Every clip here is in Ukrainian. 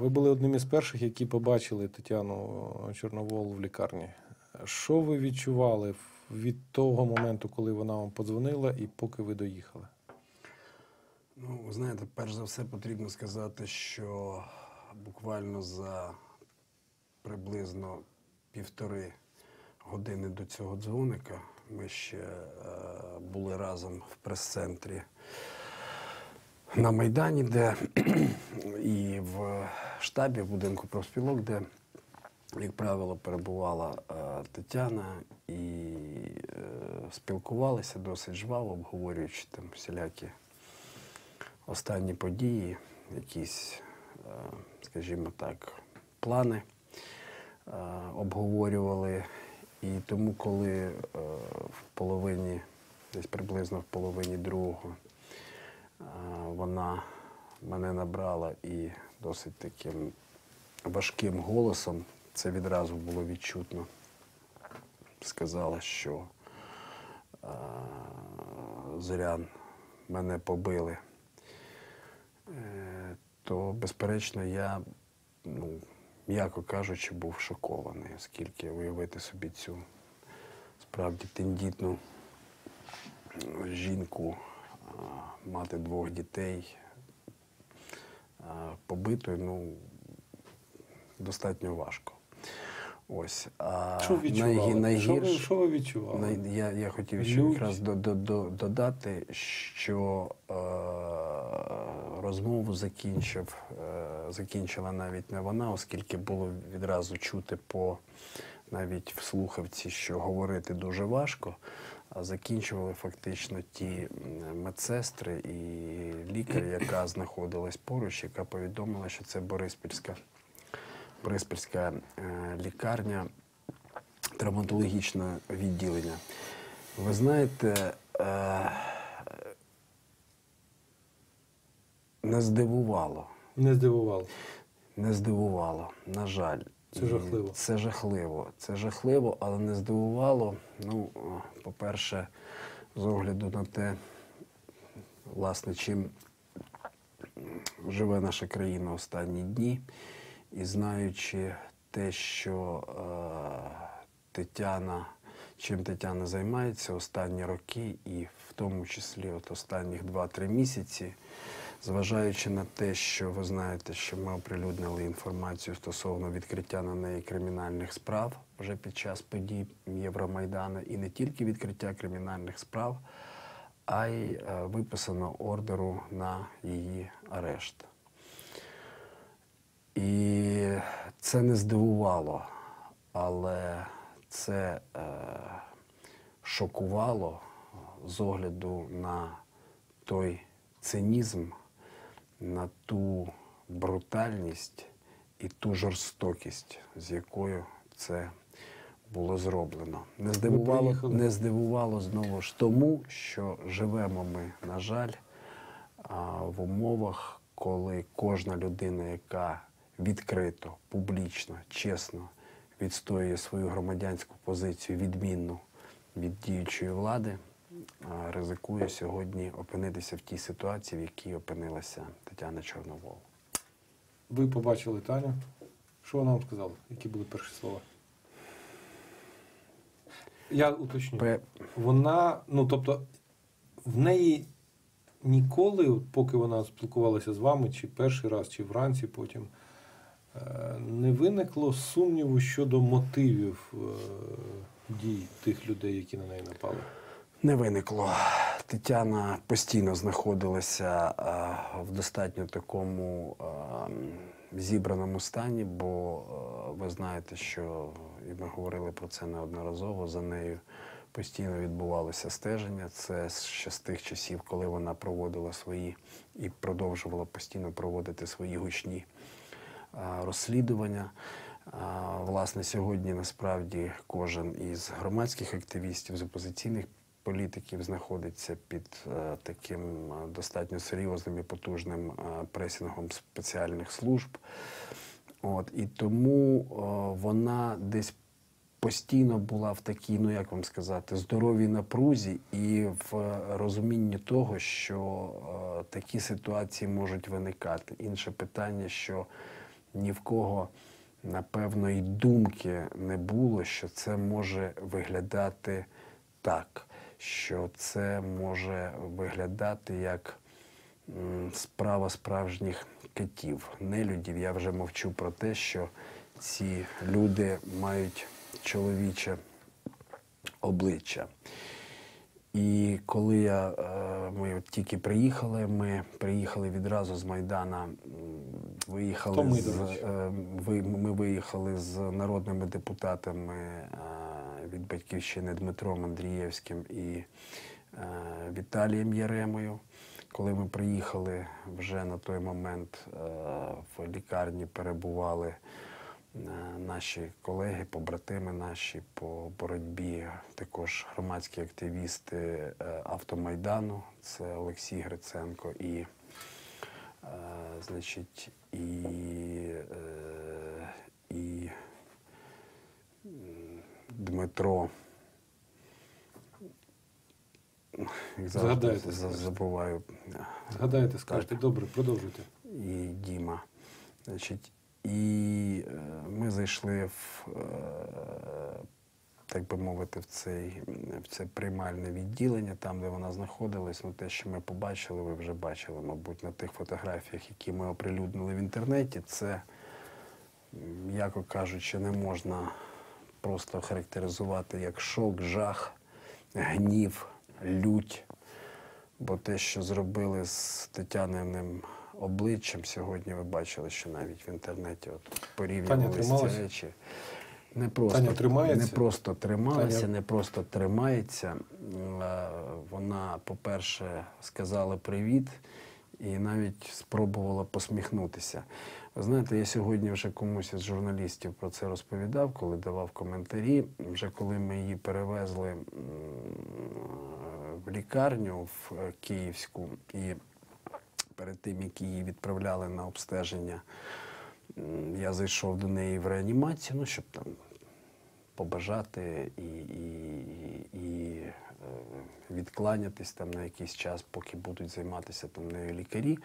Ви були одним із перших, які побачили Тетяну Чорновол в лікарні. Що ви відчували від того моменту, коли вона вам подзвонила, і поки ви доїхали? Ну, ви знаєте, перш за все потрібно сказати, що буквально за приблизно півтори години до цього дзвоника ми ще е, були разом в прес-центрі на Майдані, де і в штабі в будинку профспілок, де, як правило, перебувала е, Тетяна і е, спілкувалися досить жваво, обговорюючи там всілякі останні події, якісь, е, скажімо так, плани е, обговорювали. І тому, коли е, в половині, десь приблизно в половині другого, вона мене набрала і досить таким важким голосом, це відразу було відчутно, сказала, що Зорян мене побили, е, то, безперечно, я, ну, м'яко кажучи, був шокований, оскільки уявити собі цю справді тендітну жінку, мати двох дітей, побитою, ну, достатньо важко. Ось. А Що відчували? найгі- Що, ви, що ви відчували? Най- Я, я хотів ще якраз до, до, до, додати, що е, розмову закінчив, е, закінчила навіть не вона, оскільки було відразу чути по навіть в слухавці, що говорити дуже важко, закінчували фактично ті медсестри і лікар, яка знаходилась поруч, яка повідомила, що це Бориспільська, Бориспільська е, лікарня травматологічне відділення. Ви знаєте, е, не здивувало. Не здивувало. Не здивувало, на жаль. Це жахливо. Це жахливо. Це жахливо, але не здивувало. Ну, по-перше, з огляду на те, власне, чим живе наша країна останні дні, і знаючи те, що е, Тетяна, чим Тетяна займається останні роки, і в тому числі от останніх 2-3 місяці, зважаючи на те, що ви знаєте, що ми оприлюднили інформацію стосовно відкриття на неї кримінальних справ вже під час подій Євромайдану, і не тільки відкриття кримінальних справ, а й е, виписано ордеру на її арешт. І це не здивувало, але це е, шокувало з огляду на той цинізм, на ту брутальність і ту жорстокість, з якою це було зроблено. Не здивувало, не здивувало знову ж тому, що живемо ми, на жаль, в умовах, коли кожна людина, яка відкрито, публічно, чесно відстоює свою громадянську позицію відмінну від діючої влади, ризикує сьогодні опинитися в тій ситуації, в якій опинилася Тетяна Чорновол. Ви побачили Таню. Що вона вам сказала? Які були перші слова? Я уточню. Пе- Вона, ну тобто, в неї ніколи, поки вона спілкувалася з вами, чи перший раз, чи вранці потім, е, не виникло сумніву щодо мотивів е, дій тих людей, які на неї напали. Не виникло. Тетяна постійно знаходилася в достатньо такому зібраному стані, бо ви знаєте, що і ми говорили про це неодноразово. За нею постійно відбувалося стеження. Це ще з тих часів, коли вона проводила свої і продовжувала постійно проводити свої гучні розслідування. Власне, сьогодні насправді кожен із громадських активістів з опозиційних політиків знаходиться під е, таким е, достатньо серйозним і потужним е, пресінгом спеціальних служб. От, і тому вона десь постійно була в такій, ну як вам сказати, здоровій напрузі і в розумінні того, що такі ситуації можуть виникати. Інше питання, що ні в кого, напевно, і думки не було, що це може виглядати так, що це може виглядати як справа справжніх китів, нелюдів. Я вже мовчу про те, що ці люди мають чоловіче обличчя. І коли я, е, ми тільки приїхали, ми приїхали відразу з Майдана, виїхали ми, з, е, ми виїхали з народними депутатами е, від батьківщини Дмитром Андрієвським і е, Віталієм Яремою. Коли ми приїхали вже на той момент е, в лікарні перебували е, наші колеги, побратими наші по боротьбі, також громадські активісти автомайдану, це Олексій Гриценко і, значить, і, е, і м, Дмитро. Як завжди Згадайте, за- скажете. забуваю. Згадайте, скажете, добре, продовжуйте. і Діма. Значить, і е, ми зайшли в, е, так би мовити, в, цей, в це приймальне відділення, там, де вона знаходилась. Ну, те, що ми побачили, ви вже бачили, мабуть, на тих фотографіях, які ми оприлюднили в інтернеті. Це, м, м'яко кажучи, не можна просто характеризувати як шок, жах, гнів, лють. Бо те, що зробили з Тетяниним обличчям, сьогодні ви бачили, що навіть в інтернеті от порівнювали ці речі. Не просто, Таня тримається? не просто трималася, Таня- не просто тримається. Е, Вона, по-перше, сказала привіт і навіть спробувала посміхнутися. Ви знаєте, я сьогодні вже комусь із журналістів про це розповідав, коли давав коментарі. Вже коли ми її перевезли в лікарню в е, Київську і перед тим, як її відправляли на обстеження, я зайшов до неї в реанімацію, ну, щоб там побажати і, і, і відкланятись там на якийсь час, поки будуть займатися там нею лікарі.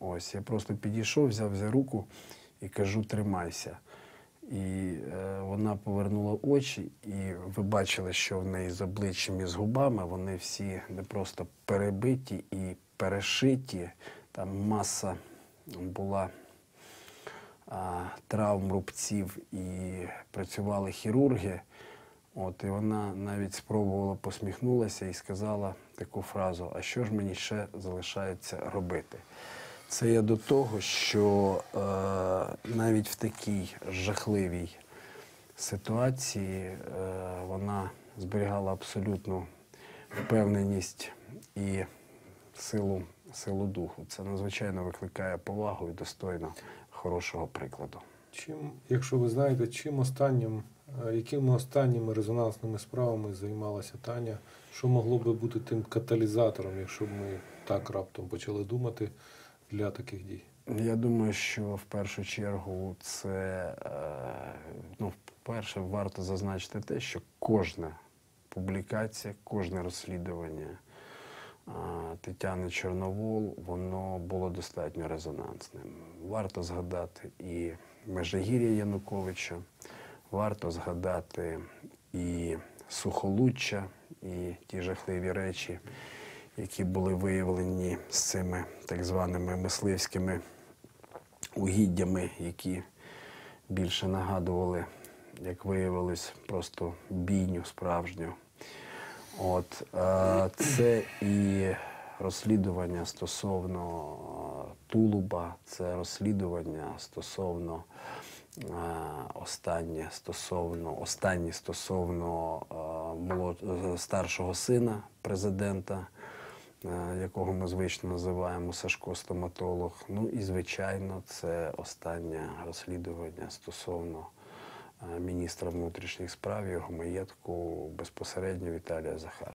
Ось я просто підійшов, взяв за руку і кажу: тримайся. І е, вона повернула очі, і ви бачили, що в неї з обличчям і з губами вони всі не просто перебиті і перешиті. Там маса була а, травм, рубців і працювали хірурги. От, і вона навіть спробувала посміхнулася і сказала таку фразу: А що ж мені ще залишається робити? Це я до того, що е, навіть в такій жахливій ситуації е, вона зберігала абсолютну впевненість і силу, силу духу. Це надзвичайно викликає повагу і достойно хорошого прикладу. Чим, якщо ви знаєте, чим останнім, якими останніми резонансними справами займалася Таня, що могло би бути тим каталізатором, якщо б ми так раптом почали думати для таких дій? Я думаю, що в першу чергу це е, ну, перше, варто зазначити те, що кожна публікація, кожне розслідування е, Тетяни Чорновол, воно було достатньо резонансним. Варто згадати і Межигір'я Януковича, варто згадати і Сухолуччя, і ті жахливі речі, які були виявлені з цими так званими мисливськими угіддями, які більше нагадували, як виявилось, просто бійню справжню. От, е, це і розслідування стосовно е, Тулуба, це розслідування стосовно останнє стосовно останні стосовно молод- е, старшого сина президента, е, якого ми звично називаємо Сашко стоматолог. Ну і звичайно, це останнє розслідування стосовно е, міністра внутрішніх справ його маєтку безпосередньо Віталія Захарченка.